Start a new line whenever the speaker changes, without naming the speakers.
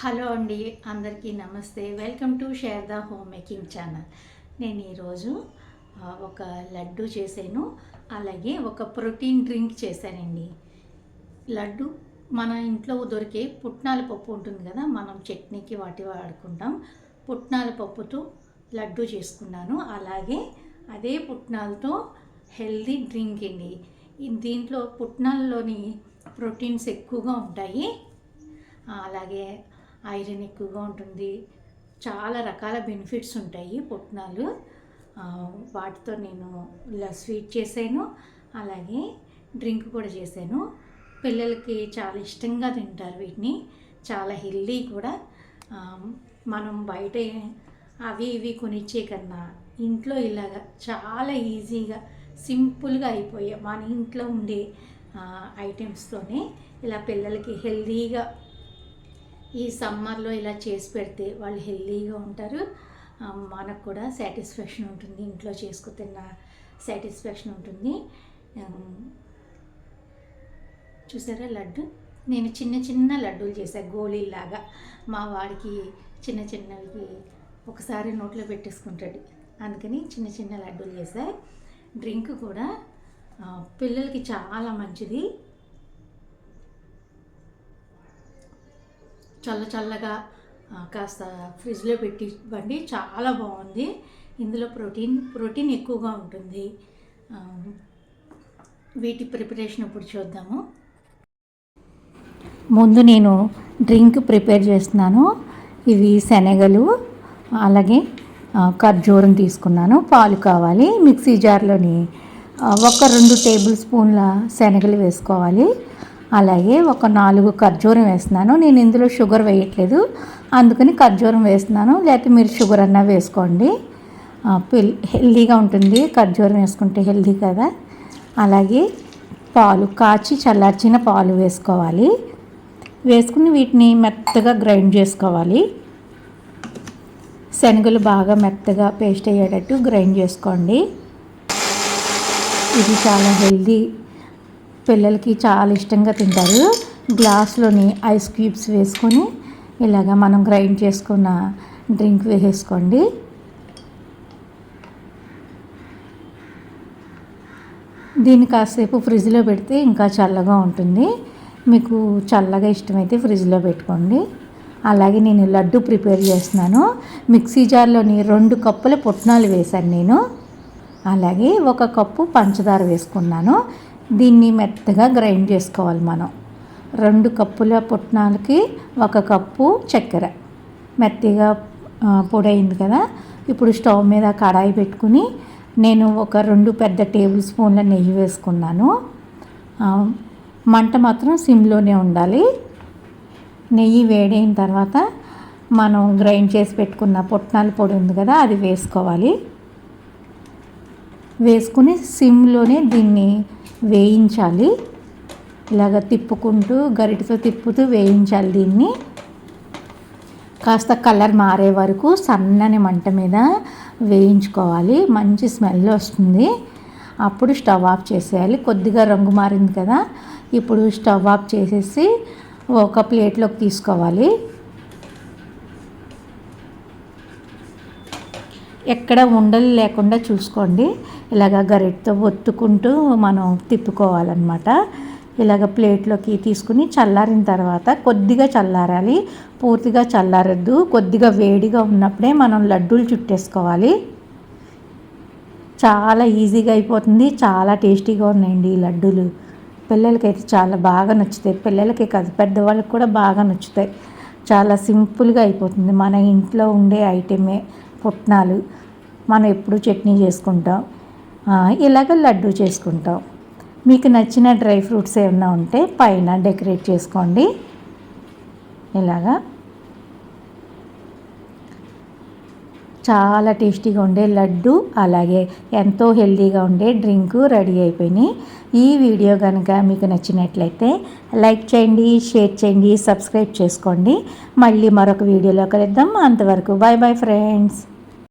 Hello అండి అందరికీ నమస్తే. Welcome to share the home making channel. నేను ఈరోజు ఒక లడ్డు చేశాను. అలాగే ఒక ప్రోటీన్ డ్రింక్ చేశానండి. లడ్డు మన ఇంట్లో దొరికే పుట్నాల పప్పు ఉంటుంది కదా మనం చట్నీకి వాటి వాడుకుంటాం. పుట్నాల పప్పుతో లడ్డు చేసుకున్నాను. అలాగే అదే పుట్నాలతో హెల్దీ డ్రింక్ అండి. దీంట్లో పుట్నాలలోని ప్రోటీన్స్ ఎక్కువగా ఉంటాయి. అలాగే ఐరన్ ఎక్కువగా ఉంటుంది. చాలా రకాల బెనిఫిట్స్ ఉంటాయి పుట్నాలు. వాటితో నేను ఇలా స్వీట్ చేశాను. అలాగే డ్రింక్ కూడా చేశాను. పిల్లలకి చాలా ఇష్టంగా తింటారు వీటిని. చాలా హెల్దీ కూడా. మనం బయట అవి ఇవి కొనిచ్చే కన్నా ఇంట్లో ఇలాగ చాలా ఈజీగా సింపుల్గా అయిపోయాయి మన ఇంట్లో ఉండే ఐటమ్స్తోనే ఇలా పిల్లలకి హెల్దీగా ఈ సమ్మర్లో ఇలా చేసి పెడితే వాళ్ళు హెల్దీగా ఉంటారు. మనకు కూడా సాటిస్ఫాక్షన్ ఉంటుంది. ఇంట్లో చేసుకుతున్న సాటిస్ఫాక్షన్ ఉంటుంది. చూసారా లడ్డు? నేను చిన్న చిన్న లడ్డూలు చేశాను గోళీలాగా మా వాడికి చిన్న చిన్నవి ఒకసారి నోట్లో పెట్టేసుకుంటాడు. అందుకని చిన్న చిన్న లడ్డూలు చేశా. డ్రింక్ కూడా పిల్లలకి చాలా మంచిది. చల్ల చల్లగా కాస్త ఫ్రిడ్జ్లో పెట్టి ఇవ్వండి. చాలా బాగుంది. ఇందులో ప్రోటీన్ ప్రోటీన్ ఎక్కువగా ఉంటుంది. వీటి ప్రిపరేషన్ ఇప్పుడు చూద్దాము. ముందు నేను డ్రింక్ ప్రిపేర్ చేస్తున్నాను. ఇవి శనగలు అలాగే ఖర్జూరం తీసుకున్నాను. పాలు కావాలి. మిక్సీ జార్లోని ఒక రెండు టేబుల్ స్పూన్ల శనగలు వేసుకోవాలి. అలాగే ఒక నాలుగు ఖర్జూరం వేస్తున్నాను. నేను ఇందులో షుగర్ వేయట్లేదు. అందుకని ఖర్జూరం వేస్తున్నాను. లేకపోతే మీరు షుగర్ అన్నా వేసుకోండి. పిల్ హెల్దీగా ఉంటుంది. ఖర్జూరం వేసుకుంటే హెల్దీ కదా. అలాగే పాలు కాచి చల్లార్చిన పాలు వేసుకోవాలి. వేసుకుని వీటిని మెత్తగా గ్రైండ్ చేసుకోవాలి. శనగలు బాగా మెత్తగా పేస్ట్ అయ్యేటట్టు గ్రైండ్ చేసుకోండి. ఇది చాలా హెల్దీ పిల్లలకి చాలా ఇష్టంగా తింటారు. గ్లాస్లోని ఐస్ క్యూబ్స్ వేసుకొని ఇలాగ మనం గ్రైండ్ చేసుకున్న డ్రింక్ వేసేసుకోండి. దీన్ని కాసేపు ఫ్రిడ్జ్లో పెడితే ఇంకా చల్లగా ఉంటుంది. మీకు చల్లగా ఇష్టమైతే ఫ్రిడ్జ్లో పెట్టుకోండి. అలాగే నేను లడ్డు ప్రిపేర్ చేస్తున్నాను. మిక్సీ జార్లోని రెండు కప్పుల పుట్నాలు వేశాను నేను. అలాగే ఒక కప్పు పంచదార వేసుకున్నాను. దీన్ని మెత్తగా గ్రైండ్ చేసుకోవాలి మనం. రెండు కప్పుల పుట్నాలకి ఒక కప్పు చక్కెర. మెత్తగా పొడైంది పొడి అయింది కదా? ఇప్పుడు స్టవ్ మీద కడాయి పెట్టుకుని నేను ఒక రెండు పెద్ద టేబుల్ స్పూన్ల నెయ్యి వేసుకున్నాను. మంట మాత్రం సిమ్లోనే ఉండాలి. నెయ్యి వేడైన తర్వాత మనం గ్రైండ్ చేసి పెట్టుకున్న పొట్నాలు పొడి ఉంది కదా అది వేసుకోవాలి. వేసుకుని సిమ్లోనే దీన్ని వేయించాలి. ఇలాగ తిప్పుకుంటూ గరిటతో తిప్పుతూ వేయించాలి దీన్ని. కాస్త కలర్ మారే వరకు సన్నని మంట మీద వేయించుకోవాలి. మంచి స్మెల్ వస్తుంది. అప్పుడు స్టవ్ ఆఫ్ చేసేయాలి. కొద్దిగా రంగు మారింది కదా. ఇప్పుడు స్టవ్ ఆఫ్ చేసేసి ఒక ప్లేట్లోకి తీసుకోవాలి. ఎక్కడ ఉండలు లేకుండా చూసుకోండి. ఇలాగ గరిటతో ఒత్తుకుంటూ మనం తిప్పుకోవాలన్నమాట. ఇలాగ ప్లేట్లోకి తీసుకుని చల్లారిన తర్వాత కొద్దిగా చల్లారాలి. పూర్తిగా చల్లారద్దు. కొద్దిగా వేడిగా ఉన్నప్పుడే మనం లడ్డూలు చుట్టేసుకోవాలి. చాలా ఈజీగా అయిపోతుంది. చాలా టేస్టీగా ఉన్నాయండి ఈ లడ్డూలు. పిల్లలకైతే చాలా బాగా నచ్చుతాయి. పిల్లలకే కాదు పెద్దవాళ్ళకి కూడా బాగా నచ్చుతాయి. చాలా సింపుల్గా అయిపోతుంది. మన ఇంట్లో ఉండే ఐటమే. పుట్నాలు మనం ఎప్పుడు చట్నీ చేసుకుంటాం. ఇలాగ లడ్డు చేసుకుంటాం. మీకు నచ్చిన డ్రై ఫ్రూట్స్ ఏమైనా ఉంటే పైన డెకరేట్ చేసుకోండి. ఇలాగా. చాలా టేస్టీగా ఉండే లడ్డు అలాగే ఎంతో హెల్దీగా ఉండే డ్రింకు రెడీ అయిపోయినాయి. ఈ వీడియో కనుక మీకు నచ్చినట్లయితే లైక్ చేయండి షేర్ చేయండి సబ్స్క్రైబ్ చేసుకోండి. మళ్ళీ మరొక వీడియోలో కలుద్దాం. అంతవరకు బాయ్ బాయ్ ఫ్రెండ్స్.